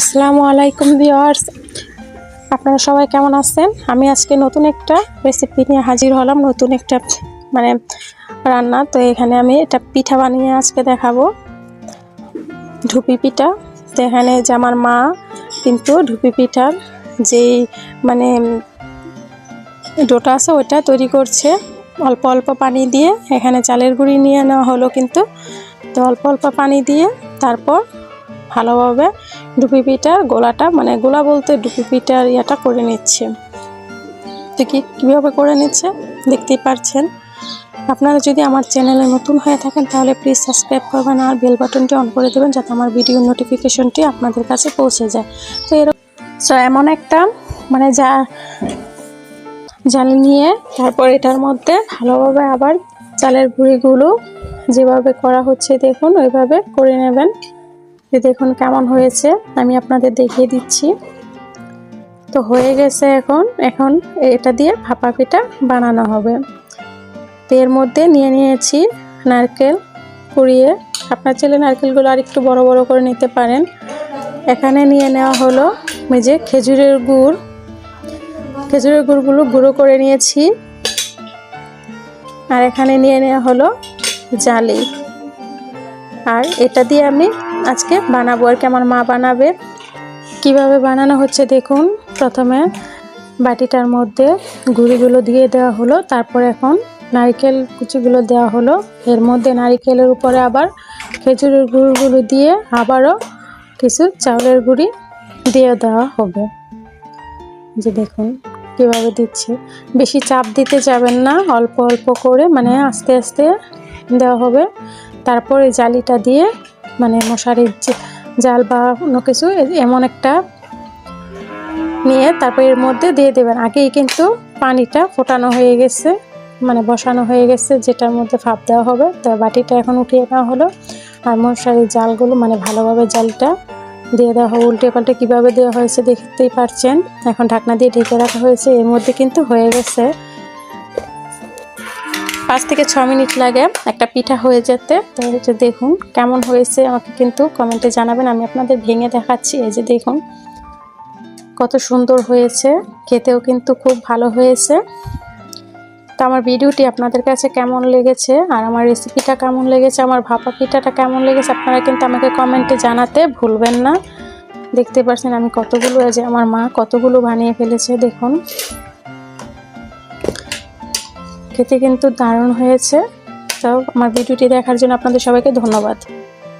আসসালামু আলাইকুম ভিউয়ার্স। আপনারা সবাই কেমন আছেন? আমি আজকে নতুন একটা রেসিপি নিয়ে হাজির হলাম, নতুন একটা মানে রান্না। তো এখানে আমি এটা পিঠা বানিয়ে আজকে দেখাবো। ঢুপি পিঠা। তো এখানে যে আমার মা কিন্তু ঢুপি পিঠার যেই মানে ডোটা আছে ওটা তৈরি করছে। অল্প অল্প পানি দিয়ে এখানে চালের গুঁড়ি নিয়ে নেওয়া হলো কিন্তু। তো অল্প অল্প পানি দিয়ে তারপর ভালোভাবে ডুপি পিঠার গোলাটা মানে গোলা বলতে ডুপি পিঠার ইয়েটা করে নিচ্ছে। তো কি, কীভাবে করে নিচ্ছে? দেখতেই পারছেন। আপনারা যদি আমার চ্যানেলে নতুন হয়ে থাকেন, তাহলে প্লিজ সাবস্ক্রাইব করবেন আর বেল বাটনটি অন করে দেবেন যাতে আমার ভিডিও নোটিফিকেশনটি আপনাদের কাছে পৌঁছে যায়। তো এরকম সো এমন একটা মানে যা, জাল নিয়ে তারপর এটার মধ্যে ভালোভাবে আবার চালের গুঁড়িগুলো যেভাবে করা হচ্ছে দেখুন, ওইভাবে করে নেবেন। দেখুন কেমন হয়েছে, আমি আপনাদের দেখিয়ে দিচ্ছি। তো হয়ে গেছে এখন এখন এটা দিয়ে ভাপা পিঠা বানানো হবে। এর মধ্যে নিয়ে নিয়েছি নারকেল কুড়িয়ে। আপনার ছেলে নারকেলগুলো আর একটু বড় বড় করে নিতে পারেন। এখানে নিয়ে নেওয়া হলো যে খেজুরের গুড়। খেজুরের গুড়গুলো গুঁড়ো করে নিয়েছি। আর এখানে নিয়ে নেওয়া হলো জালি। আর এটা দিয়ে আমি আজকে বানাবো আর কি। আমার মা বানাবে। কীভাবে বানানো হচ্ছে দেখুন। প্রথমে বাটিটার মধ্যে গুঁড়িগুলো দিয়ে দেওয়া হলো। তারপর এখন নারকেল কুচিগুলো দেওয়া হলো। এর মধ্যে নারকেলের উপরে আবার খেজুরের গুঁড়িগুলো দিয়ে আবারও কিছু চাউলের গুঁড়ি দিয়ে দেওয়া হবে। যে দেখুন, কীভাবে দিচ্ছে। বেশি চাপ দিতে যাবেন না। অল্প অল্প করে মানে আস্তে আস্তে দেওয়া হবে। তারপর জালিটা দিয়ে মানে মশারির জাল বা অন্য কিছু এমন একটা নিয়ে তারপর এর মধ্যে দিয়ে দেবেন। আগেই কিন্তু পানিটা ফোটানো হয়ে গেছে মানে বসানো হয়ে গেছে, যেটার মধ্যে ভাপ দেওয়া হবে। তো বাটিটা এখন উঠিয়ে নেওয়া হলো আর মশারির জালগুলো মানে ভালোভাবে জালটা দিয়ে দেওয়া হয় উল্টে পাল্টে কীভাবে দেওয়া হয়েছে দেখতেই পারছেন। এখন ঢাকনা দিয়ে ঢেকে রাখা হয়েছে, এর মধ্যে কিন্তু হয়ে গেছে। পাঁচ থেকে ছ মিনিট লাগে একটা পিঠা হয়ে যেতে। তো এটা দেখুন কেমন হয়েছে, আমাকে কিন্তু কমেন্টে জানাবেন। আমি আপনাদের ভেঙে দেখাচ্ছি। এই যে দেখুন কত সুন্দর হয়েছে, খেতেও কিন্তু খুব ভালো হয়েছে। তো আমার ভিডিওটি আপনাদের কাছে কেমন লেগেছে আর আমার রেসিপিটা কেমন লেগেছে, আমার ভাপা পিঠাটা কেমন লেগেছে, আপনারা কিন্তু আমাকে কমেন্টে জানাতে ভুলবেন না। দেখতে পাচ্ছেন আমি কতগুলো যে আমার মা কতগুলো বানিয়ে ফেলেছে, দেখুন। খেতে কিন্তু দারুণ হয়েছে। তো আমার ভিডিওটি দেখার জন্য আপনাদের সবাইকে ধন্যবাদ।